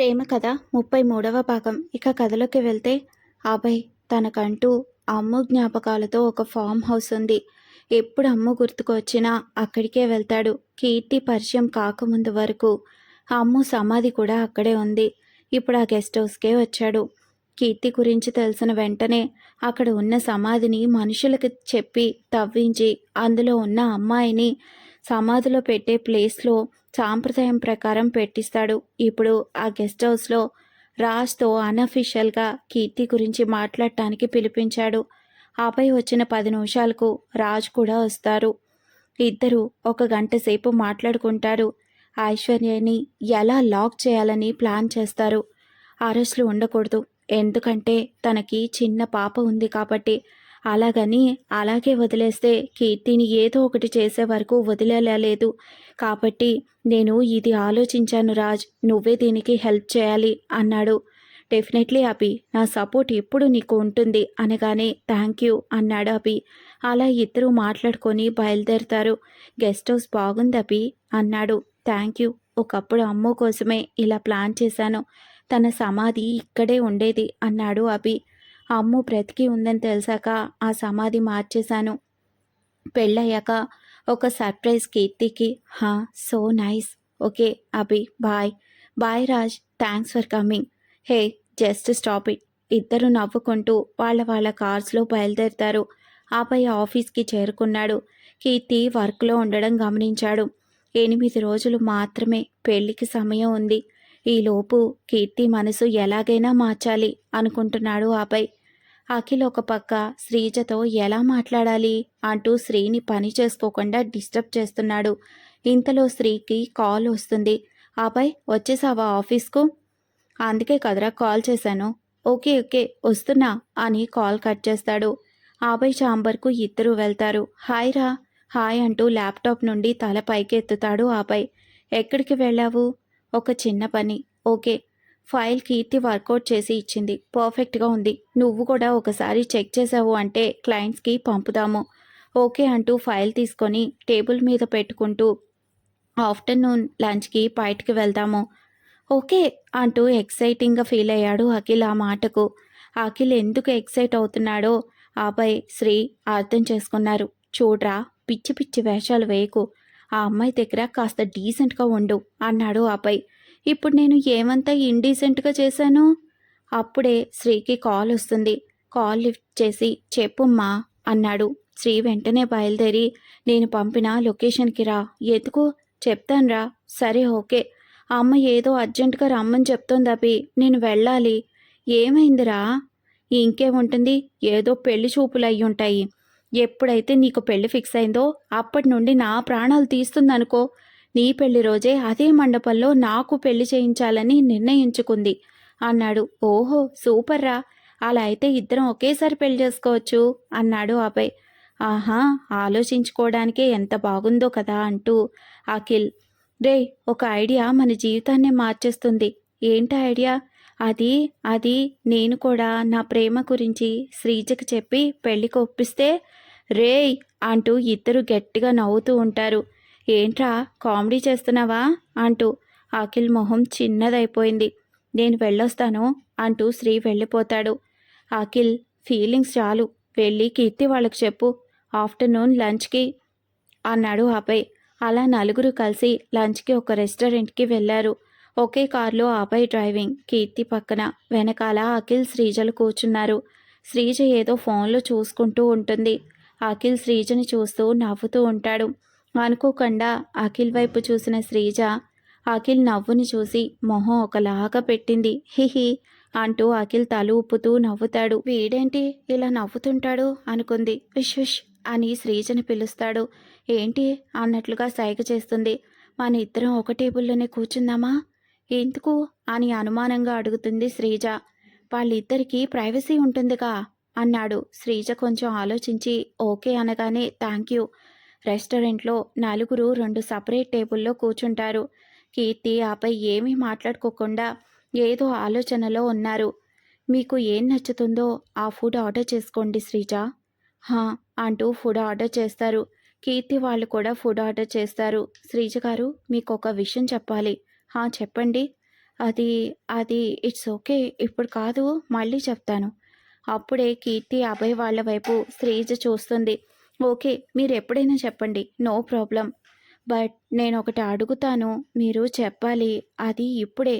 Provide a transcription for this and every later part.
ప్రేమ కథ ముప్పై మూడవ భాగం. ఇక కథలోకి వెళ్తే అభయ్ తనకంటూ అమ్ము జ్ఞాపకాలతో ఒక ఫామ్ హౌస్ ఉంది. ఎప్పుడు అమ్ము గుర్తుకొచ్చినా అక్కడికే వెళ్తాడు. కీర్తి పరిచయం కాకముందు వరకు అమ్ము సమాధి కూడా అక్కడే ఉంది. ఇప్పుడు ఆ గెస్ట్ హౌస్కే వచ్చాడు. కీర్తి గురించి తెలిసిన వెంటనే అక్కడ ఉన్న సమాధిని మనుషులకు చెప్పి తవ్వించి అందులో ఉన్న అమ్మాయిని సమాధిలో పెట్టే ప్లేస్లో సాంప్రదాయం ప్రకారం పెట్టిస్తాడు. ఇప్పుడు ఆ గెస్ట్ హౌస్లో రాజ్తో అన్అఫీషియల్గా కీర్తి గురించి మాట్లాడటానికి పిలిపించాడు. ఆపై వచ్చిన పది నిమిషాలకు రాజ్ కూడా వస్తారు. ఇద్దరు ఒక గంట సేపు మాట్లాడుకుంటారు. ఐశ్వర్యని ఎలా లాక్ చేయాలని ప్లాన్ చేస్తారు. అరెస్ట్లు ఉండకూడదు. ఎందుకంటే తనకి చిన్న పాప ఉంది కాబట్టి అలాగని అలాగే వదిలేస్తే కీర్తిని ఏదో ఒకటి చేసే వరకు వదిలేలేదు కాబట్టి నేను ఇది ఆలోచించాను రాజ్ నువ్వే దీనికి హెల్ప్ చేయాలి అన్నాడు. డెఫినెట్లీ అభి నా సపోర్ట్ ఎప్పుడు నీకు ఉంటుంది? అనగానే థ్యాంక్ యూ అన్నాడు అభి. అలా ఇద్దరు మాట్లాడుకొని బయలుదేరుతారు. గెస్ట్ హౌస్ బాగుంది అభి అన్నాడు. Thank you. ఒకప్పుడు అమ్మ కోసమే ఇలా ప్లాన్ చేశాను. తన సమాధి ఇక్కడే ఉండేది అన్నాడు అభి. అమ్ము బ్రతికి ఉందని తెలిసాక ఆ సమాధి మార్చేశాను. పెళ్ళయ్యాక ఒక సర్ప్రైజ్ కీర్తికి హా so nice. Okay Abhi bye. Bye Raj thanks for coming. Hey just stop it. ఇద్దరు నవ్వుకుంటూ వాళ్ళ వాళ్ళ కార్స్లో బయలుదేరుతారు. ఆపై ఆఫీస్కి చేరుకున్నాడు. కీర్తి వర్క్లో ఉండడం గమనించాడు. ఎనిమిది రోజులు మాత్రమే పెళ్ళికి సమయం ఉంది. ఈలోపు కీర్తి మనసు ఎలాగైనా మార్చాలి అనుకుంటున్నాడు ఆపై. అఖిల్ ఒక పక్క శ్రీజతో ఎలా మాట్లాడాలి? అంటూ శ్రీని పని చేసుకోకుండా డిస్టర్బ్ చేస్తున్నాడు. ఇంతలో శ్రీకి కాల్ వస్తుంది. ఆపై వచ్చేసావా ఆఫీస్కు? అందుకే కదరా కాల్ చేశాను. ఓకే ఓకే వస్తున్నా అని కాల్ కట్ చేస్తాడు. ఆపై చాంబర్కు ఇద్దరు వెళ్తారు. హాయ్ రా. హాయ్ అంటూ ల్యాప్టాప్ నుండి తల పైకెత్తుతాడు ఆపై ఎక్కడికి వెళ్ళావు? ఒక చిన్న పని. ఓకే ఫైల్ కీర్తి వర్కౌట్ చేసి ఇచ్చింది. పర్ఫెక్ట్గా ఉంది. నువ్వు కూడా ఒకసారి చెక్ చేసావు అంటే క్లయింట్స్కి పంపుదాము. ఓకే అంటూ ఫైల్ తీసుకొని టేబుల్ మీద పెట్టుకుంటూ ఆఫ్టర్నూన్ లంచ్కి బయటికి వెళ్దాము. ఓకే అంటూ ఎక్సైటింగ్గా ఫీల్ అయ్యాడు అఖిల్ ఆ మాటకు. అఖిల్ ఎందుకు ఎక్సైట్ అవుతున్నాడో ఆపై శ్రీ అర్థం చేసుకున్నారు. చూడ్రా పిచ్చి పిచ్చి వేషాలు వేయకు. ఆ అమ్మాయి దగ్గర కాస్త డీసెంట్గా ఉండు అన్నాడు ఆపై ఇప్పుడు నేను ఏమంతా ఇండీసెంట్గా చేశాను? అప్పుడే శ్రీకి కాల్ వస్తుంది. కాల్ లిఫ్ట్ చేసి చెప్పుమ్మా అన్నాడు. శ్రీ వెంటనే బయలుదేరి నేను పంపిన లొకేషన్కి రా. ఎందుకు? చెప్తానురా సరే ఓకే. అమ్మ ఏదో అర్జెంటుగా రమ్మని చెప్తోంది అభి. నేను వెళ్ళాలి. ఏమైందిరా? ఇంకేముంటుంది? ఏదో పెళ్ళి చూపులు అయి ఉంటాయి. ఎప్పుడైతే నీకు పెళ్ళి ఫిక్స్ అయిందో అప్పటి నుండి నా ప్రాణాలు తీస్తుందనుకో నీ పెళ్ళి రోజే అదే మండపంలో నాకు పెళ్ళి చేయించాలని నిర్ణయించుకుంది అన్నాడు. ఓహో సూపర్రా అలా అయితే ఇద్దరం ఒకేసారి పెళ్ళి చేసుకోవచ్చు అన్నాడు అభయ్. ఆహా ఆలోచించుకోవడానికే ఎంత బాగుందో కదా అంటూ అఖిల్. రే ఒక ఐడియా మన జీవితాన్నే మార్చేస్తుంది. ఏంటి ఐడియా? అది అది నేను కూడా నా ప్రేమ గురించి శ్రీజకి చెప్పి పెళ్ళికి ఒప్పిస్తే రేయ్ అంటూ ఇద్దరు గట్టిగా నవ్వుతూ ఉంటారు. ఏంట్రా కామెడీ చేస్తున్నావా? అంటూ అఖిల్ మొహం చిన్నదైపోయింది. నేను వెళ్ళొస్తాను అంటూ శ్రీ వెళ్ళిపోతాడు. అఖిల్ ఫీలింగ్స్ చాలు. వెళ్ళి కీర్తి వాళ్ళకి చెప్పు. ఆఫ్టర్నూన్ లంచ్కి అన్నాడు ఆపై. అలా నలుగురు కలిసి లంచ్కి ఒక రెస్టారెంట్కి వెళ్ళారు. ఒకే కారులో ఆపై డ్రైవింగ్. కీర్తి పక్కన. వెనకాల అఖిల్ శ్రీజలు కూర్చున్నారు. శ్రీజ ఏదో ఫోన్లో చూసుకుంటూ ఉంటుంది. అఖిల్ శ్రీజని చూస్తూ నవ్వుతూ ఉంటాడు. అనుకోకుండా అఖిల్ వైపు చూసిన శ్రీజ అఖిల్ నవ్వుని చూసి మొహం ఒకలాగా పెట్టింది. హిహి అంటూ అఖిల్ తల ఊపుతూ నవ్వుతాడు. వీడేంటి ఇలా నవ్వుతుంటాడు? అనుకుంది. విష్ విష్ అని శ్రీజని పిలుస్తాడు. ఏంటి అన్నట్లుగా సైగ చేస్తుంది. మన ఇద్దరం ఒక టేబుల్లోనే కూర్చుందామా? ఎందుకు అని అనుమానంగా అడుగుతుంది శ్రీజ. వాళ్ళిద్దరికీ ప్రైవసీ ఉంటుందిగా అన్నాడు. శ్రీజ కొంచెం ఆలోచించి ఓకే అనగానే థ్యాంక్ యూ రెస్టారెంట్లో నలుగురు రెండు సపరేట్ టేబుల్లో కూర్చుంటారు. కీర్తి ఆపై ఏమీ మాట్లాడుకోకుండా ఏదో ఆలోచనలో ఉన్నారు. మీకు ఏం నచ్చుతుందో ఆ ఫుడ్ ఆర్డర్ చేసుకోండి శ్రీజ. హా అంటూ ఫుడ్ ఆర్డర్ చేస్తారు. కీర్తి వాళ్ళు కూడా ఫుడ్ ఆర్డర్ చేస్తారు. శ్రీజ గారు మీకు ఒక విషయం చెప్పాలి. హా చెప్పండి. అది అది ఇట్స్ ఓకే ఇప్పుడు కాదు మళ్ళీ చెప్తాను. అప్పుడే కీర్తి అభయ్ వాళ్ళ వైపు శ్రీజ చూస్తుంది. ఓకే మీరు ఎప్పుడైనా చెప్పండి. No problem. బట్ నేను ఒకటి అడుగుతాను. మీరు చెప్పాలి. అది ఇప్పుడే.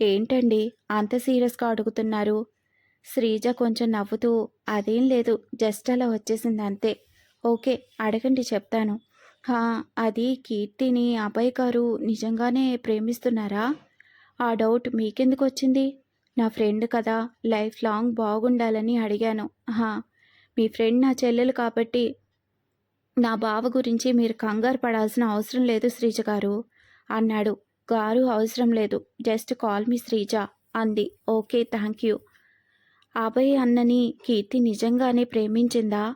ఏంటండి? అంత సీరియస్గా అడుగుతున్నారు. శ్రీజ కొంచెం నవ్వుతూ అదేం లేదు. జస్ట్ అలా వచ్చేసింది అంతే. ఓకే అడగండి చెప్తాను. హా అది కీర్తిని అభయ్ గారు నిజంగానే ప్రేమిస్తున్నారా? ఆ డౌట్ మీకెందుకు వచ్చింది? నా ఫ్రెండ్ కదా. లైఫ్ లాంగ్ బాగుండాలని అడిగాను. హా మీ ఫ్రెండ్ నా చెల్లెలు కాబట్టి నా బావ గురించి మీరు కంగారు పడాల్సిన అవసరం లేదు శ్రీజ గారు అన్నాడు. గారు అవసరం లేదు. జస్ట్ కాల్ మీ శ్రీజ అంది. Okay thank you. అభయ్ అన్నని కీర్తి నిజంగానే ప్రేమించిందా?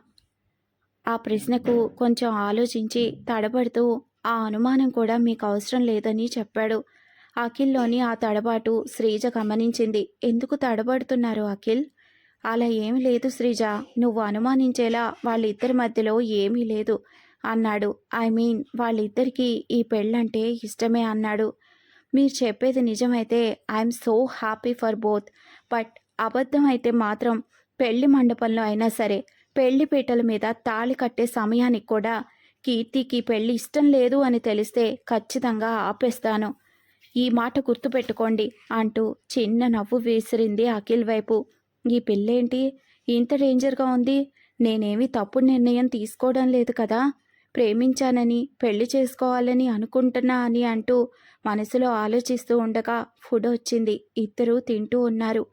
ఆ ప్రశ్నకు కొంచెం ఆలోచించి తడబడుతూ ఆ అనుమానం కూడా మీకు అవసరం లేదని చెప్పాడు. అఖిల్లోని ఆ తడబాటు శ్రీజ గమనించింది. ఎందుకు తడబడుతున్నారు అఖిల్? అలా ఏమీ లేదు శ్రీజ. నువ్వు అనుమానించేలా వాళ్ళిద్దరి మధ్యలో ఏమీ లేదు అన్నాడు. ఐ మీన్ వాళ్ళిద్దరికీ ఈ పెళ్ళంటే ఇష్టమే అన్నాడు. మీరు చెప్పేది నిజమైతే I'm so happy for both. But అబద్ధం అయితే మాత్రం పెళ్ళి మండపంలో అయినా సరే పెళ్ళి పీటల మీద తాళి కట్టే సమయానికి కూడా కీర్తికి పెళ్ళి ఇష్టం లేదు అని తెలిస్తే ఖచ్చితంగా ఆపేస్తాను. ఈ మాట గుర్తుపెట్టుకోండి అంటూ చిన్న నవ్వు విసిరింది అఖిల్ వైపు. ఈ పెళ్ళేంటి? ఇంత డేంజర్గా ఉంది. నేనేమి తప్పు నిర్ణయం తీసుకోవడం లేదు కదా? ప్రేమించానని పెళ్ళి చేసుకోవాలని అనుకుంటున్నా అని అంటూ మనసులో ఆలోచిస్తూ ఉండగా ఫుడ్ వచ్చింది. ఇద్దరూ తింటూ ఉన్నారు.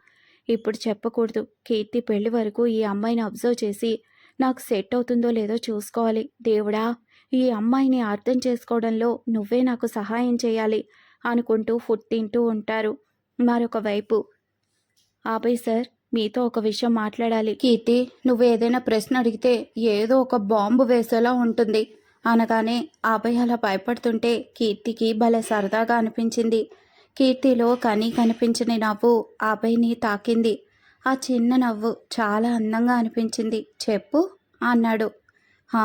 ఇప్పుడు చెప్పకూడదు. కీర్తి పెళ్ళి వరకు ఈ అమ్మాయిని అబ్జర్వ్ చేసి నాకు సెట్ అవుతుందో లేదో చూసుకోవాలి. దేవుడా ఈ అమ్మాయిని అర్థం చేసుకోవడంలో నువ్వే నాకు సహాయం చేయాలి అనుకుంటూ ఫుడ్ తింటూ ఉంటారు. మరొక వైపు. ఆపై సార్ మీతో ఒక విషయం మాట్లాడాలి. కీర్తి నువ్వు ఏదైనా ప్రశ్న అడిగితే ఏదో ఒక బాంబు వేసేలా ఉంటుంది. అనగానే ఆపై అలా భయపడుతుంటే కీర్తికి భలే సరదాగా అనిపించింది. కీర్తిలో కనీ కనిపించని నవ్వు ఆపైని తాకింది. ఆ చిన్న నవ్వు చాలా అందంగా అనిపించింది. చెప్పు అన్నాడు. హా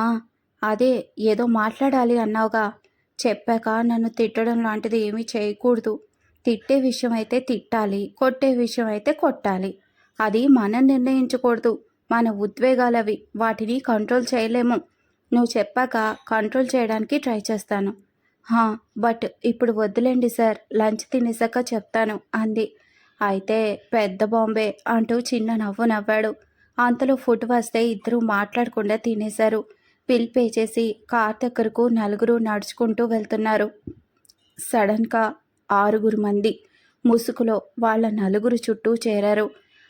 అదే ఏదో మాట్లాడాలి అన్నావుగా. చెప్పాక నన్ను తిట్టడం లాంటిది ఏమీ చేయకూడదు. తిట్టే విషయం అయితే తిట్టాలి కొట్టే విషయం అయితే కొట్టాలి. అది మనం నిర్ణయించకూడదు. మన ఉద్వేగాలవి వాటిని కంట్రోల్ చేయలేము. నువ్వు చెప్పాక కంట్రోల్ చేయడానికి ట్రై చేస్తాను. హా బట్ ఇప్పుడు వద్దులేండి సార్. లంచ్ తినేసాక చెప్తాను అంది. అయితే పెద్ద బాంబే అంటూ చిన్న నవ్వు నవ్వాడు. అంతలో ఫుడ్ వస్తే ఇద్దరూ మాట్లాడకుండా తినేశారు. బిల్ పే చేసి కార్ దగ్గరకు నలుగురు నడుచుకుంటూ వెళ్తున్నారు. సడన్గా ఆరుగురు మంది ముసుగులో వాళ్ళ నలుగురు చుట్టూ చేరారు.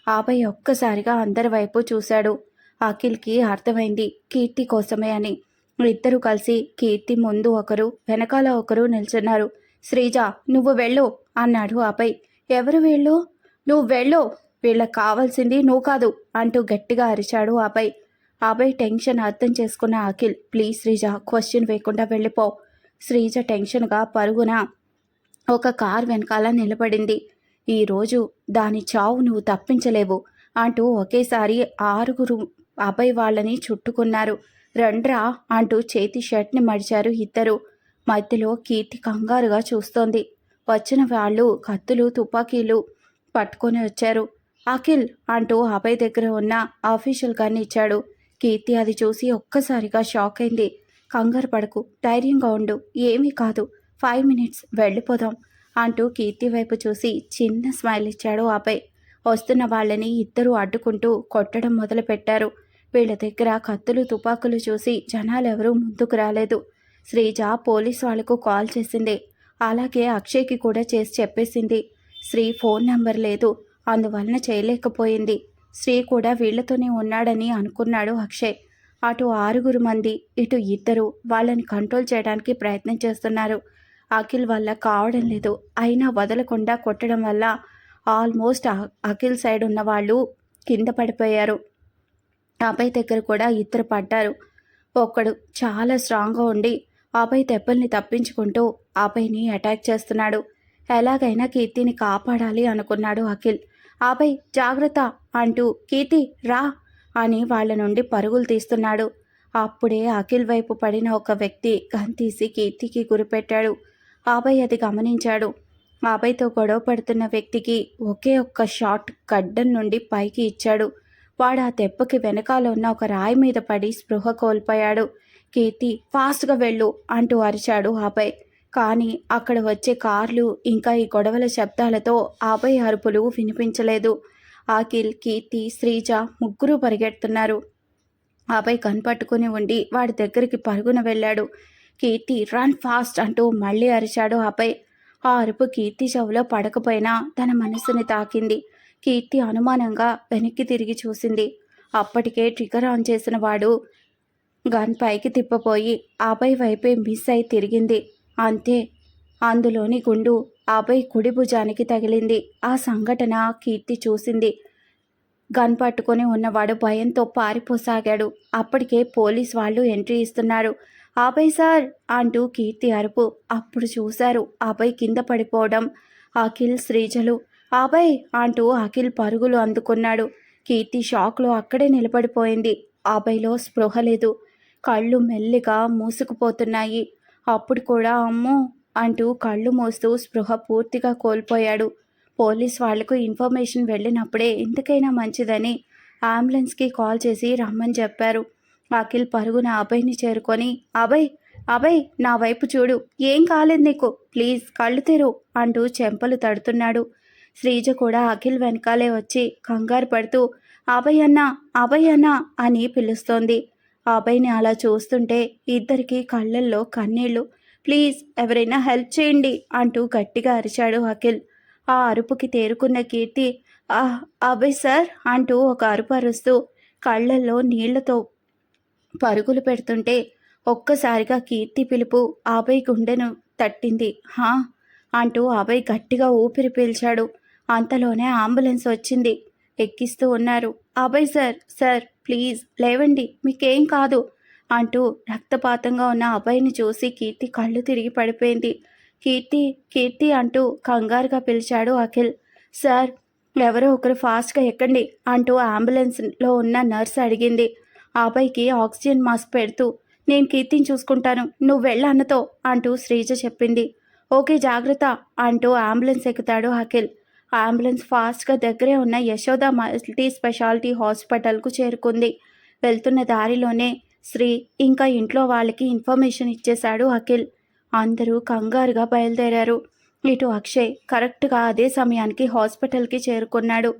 ఆపై ఒక్కసారిగా అందరి వైపు చూశాడు. అఖిల్కి అర్థమైంది కీర్తి కోసమే అని. ఇద్దరు కలిసి కీర్తి ముందు ఒకరు వెనకాల ఒకరు నిల్చున్నారు. శ్రీజ నువ్వు వెళ్ళు అన్నాడు. ఆపై ఎవరు వెళ్ళు? నువ్వు వెళ్ళు వీళ్ళకి కావాల్సింది నువ్వు కాదు అంటూ గట్టిగా అరిచాడు. ఆపై ఆపై టెన్షన్ అర్థం చేసుకున్న అఖిల్ ప్లీజ్ శ్రీజ క్వశ్చన్ వేయకుండా వెళ్ళిపో. శ్రీజ టెన్షన్గా పరుగున? ఒక కార్ వెనకాల నిలబడింది. ఈరోజు దాని చావు నువ్వు తప్పించలేవు అంటూ ఒకేసారి ఆరుగురు అబ్బాయి వాళ్ళని చుట్టుకున్నారు. రండ్రా అంటూ చేతి షర్ట్ని మడిచారు ఇద్దరు. మధ్యలో కీర్తి కంగారుగా చూస్తోంది. వచ్చిన వాళ్ళు కత్తులు తుపాకీలు పట్టుకొని వచ్చారు. అఖిల్ అంటూ అభయ్ దగ్గర ఉన్న ఆఫీషియల్ గారిని ఇచ్చాడు. కీర్తి అది చూసి ఒక్కసారిగా షాక్ అయింది. కంగారు పడకు ధైర్యంగా ఉండు. ఏమీ కాదు. ఫైవ్ మినిట్స్ వెళ్ళిపోదాం. అంటూ కీర్తి వైపు చూసి చిన్న స్మైల్ ఇచ్చాడు అభయ్ వస్తున్న వాళ్ళని ఇద్దరూ అడ్డుకుంటూ కొట్టడం మొదలుపెట్టారు. వీళ్ళ దగ్గర కత్తులు తుపాకులు చూసి జనాలెవరూ ముందుకు రాలేదు. శ్రీజ పోలీస్ వాళ్ళకు కాల్ చేసింది. అలాగే అక్షయ్కి కూడా చేసి చెప్పేసింది. శ్రీ ఫోన్ నెంబర్ లేదు అందువలన చేయలేకపోయింది. శ్రీ కూడా వీళ్ళతోనే ఉన్నాడని అనుకున్నాడు అక్షయ్. అటు ఆరుగురు మంది ఇటు ఇద్దరు వాళ్ళని కంట్రోల్ చేయడానికి ప్రయత్నం చేస్తున్నారు. అఖిల్ వల్ల కావడం లేదు. అయినా వదలకుండా కొట్టడం వల్ల ఆల్మోస్ట్ అఖిల్ సైడ్ ఉన్న వాళ్ళు కింద పడిపోయారు. అభయ్ దగ్గర కూడా ఇద్దరు పడ్డారు. ఒక్కడు చాలా స్ట్రాంగ్గా ఉండి అభయ్ దెబ్బల్ని తప్పించుకుంటూ అభయ్ని అటాక్ చేస్తున్నాడు. ఎలాగైనా కీర్తిని కాపాడాలి అనుకున్నాడు అఖిల్. అభయ్ జాగ్రత్త అంటూ కీర్తి రా అని వాళ్ళ నుండి పరుగులు తీస్తున్నాడు. అప్పుడే అఖిల్ వైపు పడిన ఒక వ్యక్తి గన్ తీసి కీర్తికి గురిపెట్టాడు. అభయ్ అది గమనించాడు. బాబాయ్తో గొడవ పడుతున్న వ్యక్తికి ఒకే ఒక్క షాట్ గడ్డం నుండి పైకి ఇచ్చాడు. వాడు ఆ దెబ్బకి వెనకాల ఉన్న ఒక రాయి మీద పడి స్పృహ కోల్పోయాడు. కీర్తి ఫాస్ట్గా వెళ్ళు అంటూ అరిచాడు ఆపై. కానీ అక్కడ వచ్చే కార్లు ఇంకా ఈ గొడవల శబ్దాలతో ఆపై అరుపులు వినిపించలేదు. ఆకిల్ కీర్తి శ్రీజ ముగ్గురు పరిగెడుతున్నారు. ఆపై కనిపట్టుకుని ఉండి వాడి దగ్గరికి పరుగున వెళ్ళాడు. కీర్తి రన్ ఫాస్ట్ అంటూ మళ్ళీ అరిచాడు. ఆపై ఆ అరుపు కీర్తి చెవులో పడకపోయినా తన మనసుని తాకింది. కీర్తి అనుమానంగా వెనక్కి తిరిగి చూసింది. అప్పటికే ట్రిగర్ ఆన్ చేసిన వాడు గన్ పైకి తిప్పపోయి ఆపై వైపే మిస్ అయి తిరిగింది. అంతే అందులోని గుండు ఆపై కుడి భుజానికి తగిలింది. ఆ సంఘటన కీర్తి చూసింది. గన్ పట్టుకొని ఉన్నవాడు భయంతో పారిపోసాగాడు. అప్పటికే పోలీస్ వాళ్ళు ఎంట్రీ ఇస్తున్నారు. ఆపై సార్ అంటూ కీర్తి అరుపు. అప్పుడు చూశారు ఆపై కింద పడిపోవడం. అఖిల్ శ్రీజలు. ఆపై అంటూ అఖిల్ పరుగులు అందుకున్నాడు. కీర్తి షాక్లో అక్కడే నిలబడిపోయింది. ఆపైలో స్పృహ లేదు. కళ్ళు మెల్లిగా మూసుకుపోతున్నాయి. అప్పుడు కూడా అమ్మో అంటూ కళ్ళు మూస్తూ స్పృహ పూర్తిగా కోల్పోయాడు. పోలీస్ వాళ్ళకు ఇన్ఫర్మేషన్ వెళ్ళినప్పుడే ఎందుకైనా మంచిదని. అంబులెన్స్కి కాల్ చేసి రమ్మని చెప్పారు. అఖిల్ పరుగున అభయ్ని చేరుకొని అభయ్ అభయ్ నా వైపు చూడు ఏం కాలేదు నీకు ప్లీజ్ కళ్ళు తెరు అంటూ చెంపలు తడుతున్నాడు. శ్రీజ కూడా అఖిల్ వెనకాలే వచ్చి కంగారు పడుతూ అభయ్ అన్నా అభయ్ అన్నా అని పిలుస్తోంది. అభయ్ని అలా చూస్తుంటే ఇద్దరికి కళ్ళల్లో కన్నీళ్ళు ప్లీజ్ ఎవరైనా హెల్ప్ చేయండి అంటూ గట్టిగా అరిచాడు అఖిల్. ఆ అరుపుకి తేరుకున్న కీర్తి అభయ్ సార్ అంటూ ఒక అరుపు అరుస్తూ కళ్ళల్లో నీళ్ళతో పరుగులు పెడుతుంటే ఒక్కసారిగా కీర్తి పిలుపు అభయ్ గుండెను తట్టింది. హా! అంటూ అభయ్ గట్టిగా ఊపిరి పీల్చాడు. అంతలోనే అంబులెన్స్ వచ్చింది. ఎక్కిస్తూ ఉన్నారు. అభయ్ సార్ సార్ ప్లీజ్ లేవండి మీకేం కాదు అంటూ రక్తపాతంగా ఉన్న అభయ్ని చూసి కీర్తి కళ్ళు తిరిగి పడిపోయింది. కీర్తి కీర్తి అంటూ కంగారుగా పిలిచాడు అఖిల్. సార్ ఎవరో ఒకరు ఫాస్ట్గా ఎక్కండి అంటూ అంబులెన్స్లో ఉన్న నర్స్ అడిగింది. ఆపైకి ఆక్సిజన్ మాస్క్ పెడుతూ నేను కీర్తిని చూసుకుంటాను నువ్వు వెళ్ళన్నతో అంటూ శ్రీజ చెప్పింది. ఓకే జాగ్రత్త అంటూ అంబులెన్స్ ఎక్కుతాడు అఖిల్. అంబులెన్స్ ఫాస్ట్గా దగ్గరే ఉన్న యశోద మల్టీ స్పెషాలిటీ హాస్పిటల్కు చేరుకుంది. వెళ్తున్న దారిలోనే శ్రీ ఇంకా ఇంట్లో వాళ్ళకి ఇన్ఫర్మేషన్ ఇచ్చేశాడు అఖిల్. అందరూ కంగారుగా బయలుదేరారు. ఇటు అక్షయ్ కరెక్ట్గా అదే సమయానికి హాస్పిటల్కి చేరుకున్నాడు.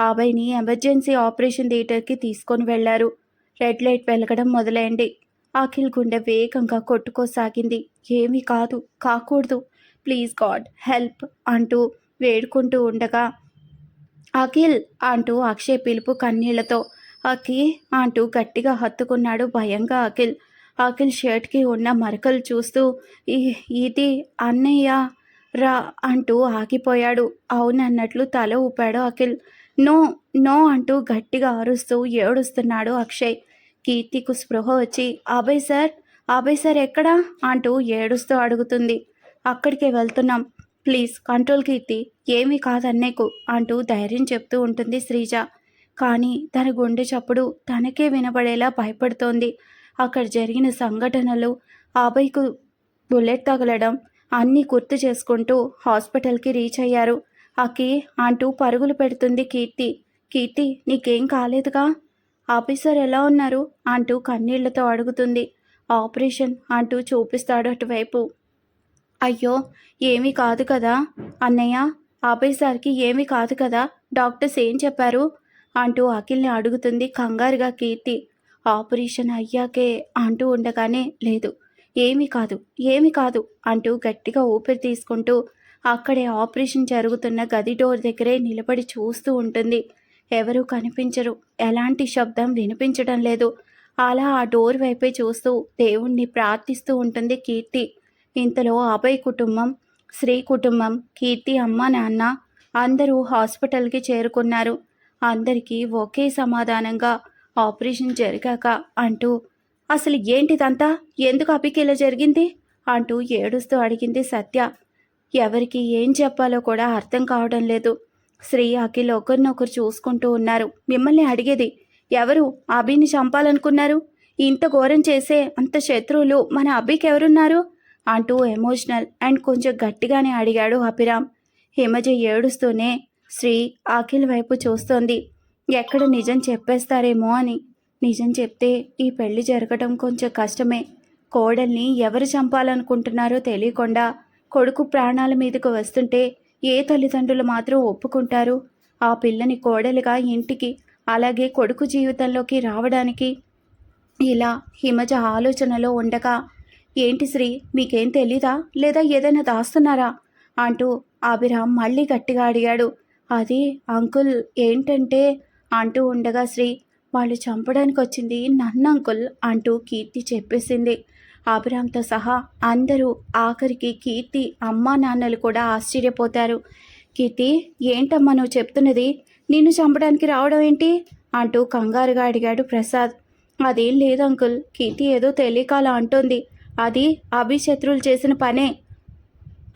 ఆబైని ఎమర్జెన్సీ ఆపరేషన్ థియేటర్కి తీసుకొని వెళ్ళారు. రెడ్ లైట్ వెలగడం మొదలైంది. అఖిల్ గుండె వేగంగా కొట్టుకోసాగింది. ఏమీ కాదు కాకూడదు. ప్లీజ్ గాడ్ హెల్ప్ అంటూ వేడుకుంటూ ఉండగా అఖిల్ అంటూ అక్షయ్ పిలుపు కన్నీళ్ళతో అఖి అంటూ గట్టిగా హత్తుకున్నాడు భయంగా అఖిల్. అఖిల్ షర్ట్కి ఉన్న మరకలు చూస్తూ ఇది అన్నయ్య రా అంటూ ఆగిపోయాడు. అవునన్నట్లు తల ఊపాడు అఖిల్. నో నో అంటూ గట్టిగా అరుస్తూ ఏడుస్తున్నాడు అక్షయ్. కీర్తికు స్పృహ వచ్చి అభయ్ సార్ అభయ్ సార్ ఎక్కడా? అంటూ ఏడుస్తూ అడుగుతుంది. అక్కడికే వెళ్తున్నాం. ప్లీజ్ కంట్రోల్ కీర్తి ఏమీ కాదన్నేకు అంటూ ధైర్యం చెప్తూ ఉంటుంది శ్రీజ. కానీ తన గుండె చప్పుడు తనకే వినపడేలా భయపడుతోంది. అక్కడ జరిగిన సంఘటనలు ఆబైకు బుల్లెట్ తగలడం అన్నీ గుర్తు చేసుకుంటూ హాస్పిటల్కి రీచ్ అయ్యారు. అకి అంటూ పరుగులు పెడుతుంది కీర్తి. కీర్తి నీకేం కాలేదుగా? ఆఫీసర్ ఎలా ఉన్నారు? అంటూ కన్నీళ్ళతో అడుగుతుంది. ఆపరేషన్ అంటూ చూపిస్తాడు అటువైపు. అయ్యో ఏమీ కాదు కదా? అన్నయ్య ఆఫీసర్కి ఏమీ కాదు కదా? డాక్టర్స్ ఏం చెప్పారు? అంటూ అఖిల్ని అడుగుతుంది కంగారుగా కీర్తి. ఆపరేషన్ అయ్యాకే అంటూ ఉండగానే లేదు. ఏమీ కాదు ఏమీ కాదు అంటూ గట్టిగా ఊపిరి తీసుకుంటూ అక్కడే ఆపరేషన్ జరుగుతున్న గది డోర్ దగ్గరే నిలబడి చూస్తూ ఉంటుంది. ఎవరూ కనిపించరు. ఎలాంటి శబ్దం వినిపించడం లేదు. అలా ఆ డోర్ వైపే చూస్తూ దేవుణ్ణి ప్రార్థిస్తూ ఉంటుంది కీర్తి. ఇంతలో అభయ్ కుటుంబం శ్రీ కుటుంబం కీర్తి అమ్మ నాన్న అందరూ హాస్పిటల్కి చేరుకున్నారు. అందరికీ ఒకే సమాధానంగా ఆపరేషన్ జరిగాక అంటూ అసలు ఏంటిదంతా? ఎందుకు అభికి ఇలా జరిగింది? అంటూ ఏడుస్తూ అడిగింది సత్య. ఎవరికి ఏం చెప్పాలో కూడా అర్థం కావడం లేదు. శ్రీ అఖిల్ ఒకరినొకరు చూసుకుంటూ ఉన్నారు. మిమ్మల్ని అడిగేది ఎవరు? అభిని చంపాలనుకున్నారు? ఇంత ఘోరం చేసే అంత శత్రువులు మన అభికి ఎవరున్నారు? అంటూ ఎమోషనల్ అండ్ కొంచెం గట్టిగానే అడిగాడు అభిరామ్. హిమజ ఏడుస్తూనే శ్రీ అఖిల్ వైపు చూస్తోంది. ఎక్కడ నిజం చెప్పేస్తారేమో అని. నిజం చెప్తే ఈ పెళ్ళి జరగడం కొంచెం కష్టమే. కోడల్ని ఎవరు చంపాలనుకుంటున్నారో తెలియకుండా కొడుకు ప్రాణాల మీదకు వస్తుంటే ఏ తల్లిదండ్రులు మాత్రం ఒప్పుకుంటారు? ఆ పిల్లని కోడలుగా ఇంటికి అలాగే కొడుకు జీవితంలోకి రావడానికి ఇలా హిమజ ఆలోచనలో ఉండగా ఏంటి శ్రీ మీకేం తెలీదా? లేదా ఏదైనా దాస్తున్నారా? అంటూ అభిరామ్ మళ్ళీ గట్టిగా అడిగాడు. అది అంకుల్ ఏంటంటే? అంటూ ఉండగా శ్రీ వాళ్ళు చంపడానికి వచ్చింది నన్ను అంకుల్ అంటూ కీర్తి చెప్పేసింది. అభిరామ్తో సహా అందరూ ఆఖరికి కీర్తి అమ్మా నాన్నలు కూడా ఆశ్చర్యపోతారు. కీర్తి ఏంటమ్మా నువ్వు చెప్తున్నది? నిన్ను చంపడానికి రావడం ఏంటి? అంటూ కంగారుగా అడిగాడు ప్రసాద్. అదేం లేదు అంకుల్ కీర్తి ఏదో తెలియకాల అంటోంది. అది అభిశత్రులు చేసిన పనే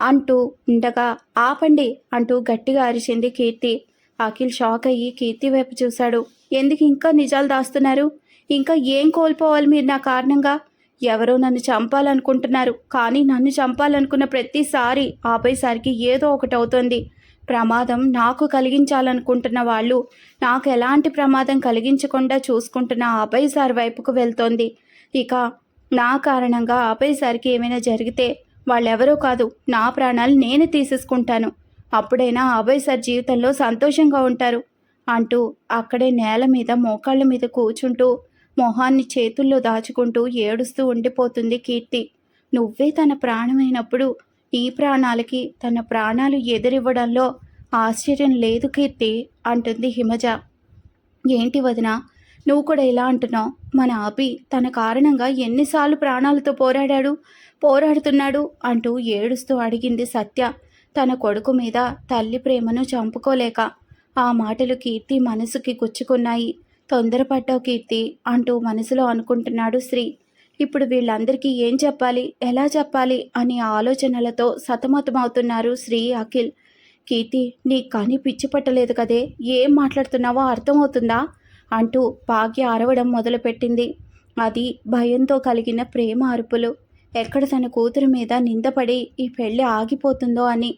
అంటూ ఉండగా ఆపండి అంటూ గట్టిగా అరిచింది కీర్తి. అఖిల్ షాక్ అయ్యి కీర్తి వైపు చూశాడు. ఎందుకు ఇంకా నిజాలు దాస్తున్నారు? ఇంకా ఏం కోల్పోవాలి మీరు నా కారణంగా? ఎవరో నన్ను చంపాలనుకుంటున్నారు కానీ నన్ను చంపాలనుకున్న ప్రతిసారి ఆపేసరికి ఏదో ఒకటి అవుతుంది. ప్రమాదం నాకు కలిగించాలనుకుంటున్న వాళ్ళు నాకు ఎలాంటి ప్రమాదం కలిగించకుండా చూసుకుంటున్న ఆపై సార్ వైపుకు వెళ్తోంది. ఇక నా కారణంగా ఆపై సార్కి ఏమైనా జరిగితే వాళ్ళెవరో కాదు నా ప్రాణాలు నేను తీసేసుకుంటాను. అప్పుడైనా అభయ్ సార్ జీవితంలో సంతోషంగా ఉంటారు అంటూ అక్కడే నేల మీద మోకాళ్ళ మీద కూర్చుంటూ మొహాన్ని చేతుల్లో దాచుకుంటూ ఏడుస్తూ ఉండిపోతుంది కీర్తి. నువ్వే తన ప్రాణమైనప్పుడు ఈ ప్రాణాలకి తన ప్రాణాలు ఎదురివ్వడంలో ఆశ్చర్యం లేదు కీర్తి అంటుంది హిమజ. ఏంటి వదిన నువ్వు కూడా ఇలా అంటున్నావు? మన ఆపి తన కారణంగా ఎన్నిసార్లు ప్రాణాలతో పోరాడాడు పోరాడుతున్నాడు అంటూ ఏడుస్తూ అడిగింది సత్య. తన కొడుకు మీద తల్లి ప్రేమను చంపుకోలేక ఆ మాటలు కీర్తి మనసుకి గుచ్చుకున్నాయి. తొందరపడ్డావు కీర్తి అంటూ మనసులో అనుకుంటున్నాడు శ్రీ. ఇప్పుడు వీళ్ళందరికీ ఏం చెప్పాలి ఎలా చెప్పాలి అని ఆలోచనలతో సతమతమవుతున్నారు శ్రీ అఖిల్. కీర్తి నీ కానీ పిచ్చి పట్టలేదు కదే ఏం మాట్లాడుతున్నావో అర్థమవుతుందా? అంటూ భాగ్య అరవడం మొదలుపెట్టింది. అది భయంతో కలిగిన ప్రేమ అరుపులు. ఎక్కడ తన కూతురు మీద నిందపడి ఈ పెళ్ళి ఆగిపోతుందో అని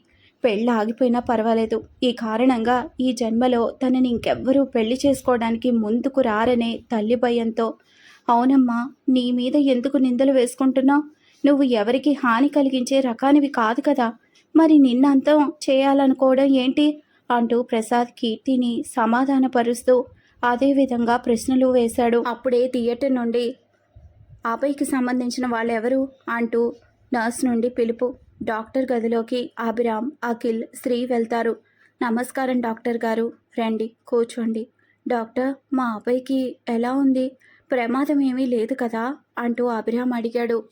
పెళ్ళి ఆగిపోయినా పర్వాలేదు. ఈ కారణంగా ఈ జన్మలో తనని ఇంకెవ్వరూ పెళ్ళి చేసుకోవడానికి ముందుకు రారనే తల్లి భయంతో అవునమ్మా నీ మీద ఎందుకు నిందలు వేసుకుంటున్నావు? నువ్వు ఎవరికి హాని కలిగించే రకానివి కాదు కదా. మరి నిన్నంతం చేయాలనుకోవడం ఏంటి? అంటూ ప్రసాద్ కీర్తిని సమాధానపరుస్తూ అదేవిధంగా ప్రశ్నలు వేశాడు. అప్పుడే థియేటర్ నుండి అబ్బాయికి సంబంధించిన వాళ్ళెవరు? అంటూ నర్స్ నుండి పిలుపు. డాక్టర్ గదిలోకి అభిరామ్ అఖిల్ శ్రీ వెళ్తారు. నమస్కారం డాక్టర్ గారు. రండి కూర్చోండి. డాక్టర్ మా అబ్బాయికి ఎలా ఉంది? ప్రమాదం ఏమీ లేదు కదా? అంటూ అభిరామ్ అడిగాడు.